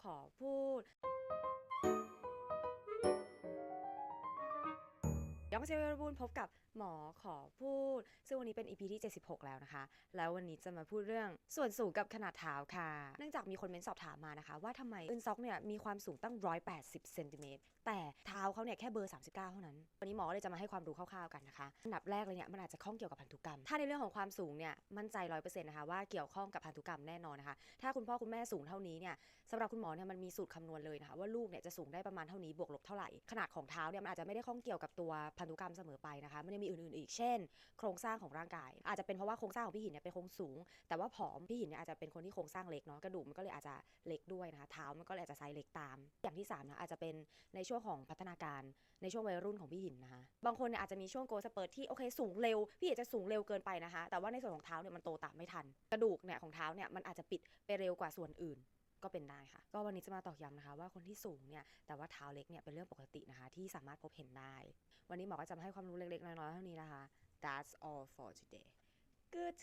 ขอพู ดยองเซลบูนพบกับหมอขอพูด ซึ่งวันนี้เป็น EP ที่ 76 แล้วนะคะ แล้ววันนี้จะมาพูดเรื่องส่วนสูงกับขนาดเท้าค่ะ เนื่องจากมีคนเม้นสอบถามมานะคะ ว่าทำไมอึนซอกเนี่ยมีความสูงตั้ง 180เซนติเมตรแต่เท้าเขาเนี่ยแค่เบอร์ 39 เท่านั้น วันนี้หมอเลยจะมาให้ความรู้คร่าวๆกันนะคะอันดับแรกเลยเนี่ยมันอาจจะข้องเกี่ยวกับพันธุกรรม ถ้าในเรื่องของความสูงเนี่ยมั่นใจ100%นะคะว่าเกี่ยวข้องกับพันธุกรรมแน่นอนนะคะ ถ้าคุณพ่อคุณแม่สูงเท่านี้เนี่ยสำหรับคุณหมอเนี่ยมันมีสูตรคำนวณเลยนะคะว่าลูกเนี่ยจะสูงได้ประมาณเท่านี้บวกลบเท่าไหร่ขนาดของเท้าเนี่ยมันอาจจะไม่ได้ข้องเกี่ยวกับตัวพันธุกรรมเสมอไปนะคะ มันยังมีอื่นๆอีก เช่น โครงสร้างของร่างกาย อาจจะเป็นเพราะว่าโครงสร้างของพี่หินเนี่ยเป็นโครงสูง แต่ว่าผอมพี่หินเนี่ยอาจจะเป็นคนที่โครงสร้างเล็กเนาะ กระดูกมันก็เลยอาจจะเล็กด้วยนะคะ เท้ามันก็เลยอาจจะไซส์เล็กตาม อย่างที่สามนะอาจจะเป็นในช่วงของพัฒนาการในช่วงวัยรุ่นของพี่หินนะคะ บางคนเนี่ยอาจจะมีช่วงโกสเปิร์ตที่โอเคสูงเร็ว พี่หินจะสูงเร็วเกินไปนะคะ แต่ว่าในส่วนของเท้าเนี่ยมันโตตามไม่ทัน กระดูกเนี่ยของเท้าเนี่ยมันอาจจะปิดไปเร็วกว่าส่วนอื่น ก็เป็นได้ค่ะ ก็วันนี้จะมาตอกย้ำนะคะว่าคนที่สูงเนี่ยแต่ว่าเท้าเล็กเนี่ยเป็นเรื่องปกตินะคะที่สามารถพบเห็นได้ วันนี้หมอก็จะมาให้ความรู้เล็กๆน้อยๆเท่านี้นะคะ That's all for today Good